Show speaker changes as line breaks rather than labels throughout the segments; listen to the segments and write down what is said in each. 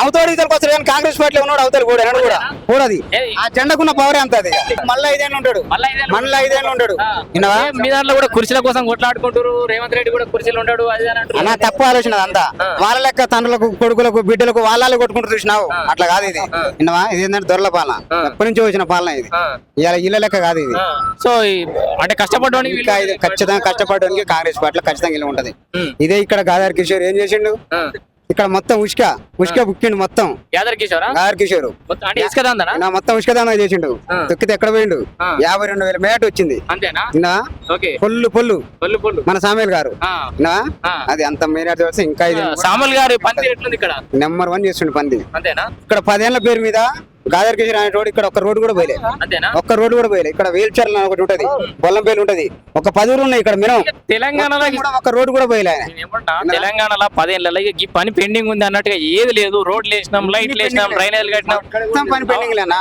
అవతల ఇతరులకు వస్తారు కానీ కాంగ్రెస్ పార్టీలో ఉన్నాడు అవతల కూడా ఎన్నడు కూడా కూడది. ఆ జెండాకున్న పవర్ ఎంత అది మళ్ళీ ఐదేళ్ళు ఉంటాడు
మళ్ళా ఐదేళ్ళు
ఉంటాడు
మీ దాంట్లో కూడా కుర్చీల కోసం కొట్లాడుకుంటారు రేవంత్ రెడ్డి కూడా కుర్చీలు ఉంటాడు అది అని అంటారు
అన్న తప్పు ఆలోచన అంతా. వాళ్ళ లెక్క తండ్రులకు కొడుకులకు బిడ్డలకు వాళ్ళే కొట్టుకుంటూ చూసినావు. అట్లా కాదు ఇది. విన్నావా ఇది ఏంటంటే దొరల పాలన. ఎప్పటి నుంచో వచ్చిన పాలన ఇది. ఇలా ఇళ్ళ లెక్క కాదు ఇది.
సో అంటే కష్టపడ్డానికి
ఖచ్చితంగా కష్టపడడానికి కాంగ్రెస్ పార్టీలో ఖచ్చితంగా ఇలా ఉంటది. ఇదే ఇక్కడ గాదార్ కిషోర్ ఏం చేసిండు. ఇక్కడ మొత్తం ఉష్క ఉష్క బుక్కిండు మొత్తం.
యాదర్ కిషోరా? అంటే ఇసుక
నా మొత్తం ఉష్కదానం చేసిండు.
ఆ.
తొక్కితే ఎక్కడ పోయిండు. యాభై రెండు వేల మేట వచ్చింది.
అంతేనా?
పొల్లు పొల్లు.
పొల్లు పొల్లు.
మన సామేల్ గారు.
ఆ.
అది అంత మేనేట్ వస్తే ఇంకా ఇది
సామల్ గారి పంది ఎట్లుంది ఇక్కడ?
నెంబర్ వన్ చేస్తుండు పంది.
అంతేనా?
ఇక్కడ పదేళ్ళ పేరు మీద గాదర్ కిషోర్ అనే రోడ్ ఇక్కడ ఒక రోడ్ కూడా పోయలే ఒక్క రోడ్ కూడా పోయలే ఇక్కడ వీల్ చైర్ ఒకటి ఉంటది. బొల్లంపేలు ఉంటది. ఒక పది ఊరు ఉన్నాయి ఇక్కడ మినిమం.
తెలంగాణలో
కూడా ఒక రోడ్ కూడా పోయలే
తెలంగాణలో పదేళ్ళలో ఇక ఈ పని పెండింగ్ ఉంది అన్నట్టుగా ఏది లేదు. రోడ్లు వేసినాం లైట్లు వేసినాం డ్రైనేజ్ కట్టినాం.
పని పెండింగ్ లేనా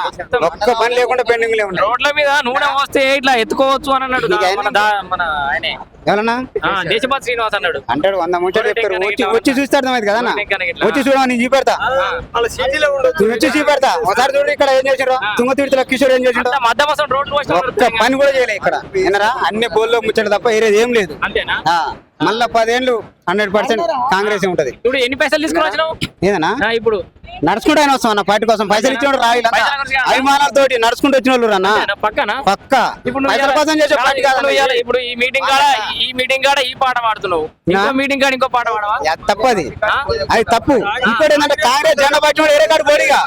ఒక్క పని లేకుండా పెండింగ్ లే ఉన్నాయి
రోడ్ల మీద నూనె వస్తే ఇట్లా ఎత్తుకోవచ్చు అని దా- మన ఆయనే.
ఎవరన్నా?
ఆ, దేశపాత్ శ్రీనివాస్ అన్నాడు.
అంటాడు వంద ముచ్చట్లు చెప్తారు వచ్చి వచ్చి చూస్తే అర్థమైంది కదా. వచ్చి చూడమని నేను చూపెడతా. వచ్చి చూపెడతా. ఒకసారి చూడు ఇక్కడ ఏం తీర్థుల కిషోర్ ఏం ఒక్క పని కూడా చేయలే ఇక్కడ. వినరా అన్ని బోల్లో ముచ్చట తప్ప ఏరేది ఏం లేదు.
అంతేనా?
ఆ, మళ్ళా పదేళ్ళు హండ్రెడ్ పర్సెంట్ కాంగ్రెస్ ఉంటది.
ఇప్పుడు ఎన్ని పైసలు తీసుకుని వచ్చినావు
ఏదన్నా?
ఆ, ఇప్పుడు
నడుచుకుంటూ ఆయన వస్తాం అన్న పార్టీ కోసం. పైసలు ఇచ్చిన
కాదు.
అభిమానాలతోటి నడుచుకుంటూ వచ్చిన వాళ్ళు అన్న?
పక్కన?
పక్క. పైసల కోసం చేసే పార్టీ కాదు
ఇప్పుడు ఈ మీటింగ్ కాడ ఈ మీటింగ్ కాడ ఈ పాట పాడుతున్నావు. ఇంకో మీటింగ్ కాడ ఇంకో పాట పాడవా?
తప్పది? అది తప్పు. ఇంకోటి ఏంటంటే కాంగ్రెస్ జెండా పట్టినోడు ఏరే కాడు పోడిగా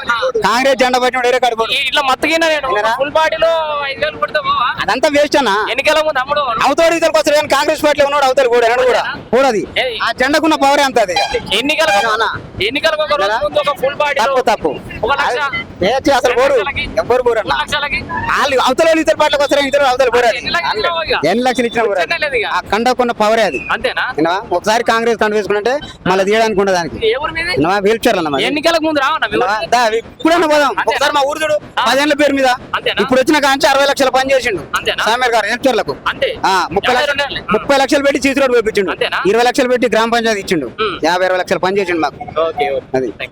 కాంగ్రెస్ జెండా పట్టినోడు ఏరే కాడు పోడు.
ఇట్లా మత్తగిన నేను? ఫుల్ పోవా?
అదంతా వేస్ట్ అన్న.
ఎన్నికల ముందు అమ్ముడు
అవతల ఇతరులకు వస్తారు కానీ కాంగ్రెస్ పార్టీలో ఉన్నాడు అవతల కూడా. కూడా కూడది. ఆ జెండాకున్న పవర్ ఎంత అది.
ఎన్నికల ఎన్నికలకు ఒక రోజు ముందు ఒక ఫుల్ బాడీ
తప్పు తప్పు.
ఒక లక్ష
వచ్చి అసలు పోరు ఎవ్వరు పోరు అన్న? వాళ్ళు అవతల ఇతర పార్టీలకు వస్తారు? ఇతరులు అవతల పోరు
ఎన్ని లక్షలు
ఇచ్చినా
ఇక.
ఆ కండకున్న పవరే అది.
అంతేనా?
ఒకసారి కాంగ్రెస్ కండ వేసుకుంటే మళ్ళీ తీయడానికి ఉండదు దానికి.
ఏ ఊరు మీది?
విన్నావా? వీల్ చైర్ అన్న మరి.
ఎన్నికలకు ముందు
ఇప్పుడన్నా పోదాం. ఒకసారి మా ఊరు చూడు. పదేళ్ళ పేరు మీద? ఇప్పుడు వచ్చిన కాంచి అరవై లక్షలు పని చేసిండు? సామేర్ గారు ఆ, ముప్పై లక్షలు. ముప్పై లక్షలు పెట్టి సీసీ రోడ్
అంతేనా?
ఇరవై లక్షలు పెట్టి గ్రామ పంచాయతీ ఇచ్చిండు. యాభై అరవై లక్షలు పని చేసిండు మాకు. అది.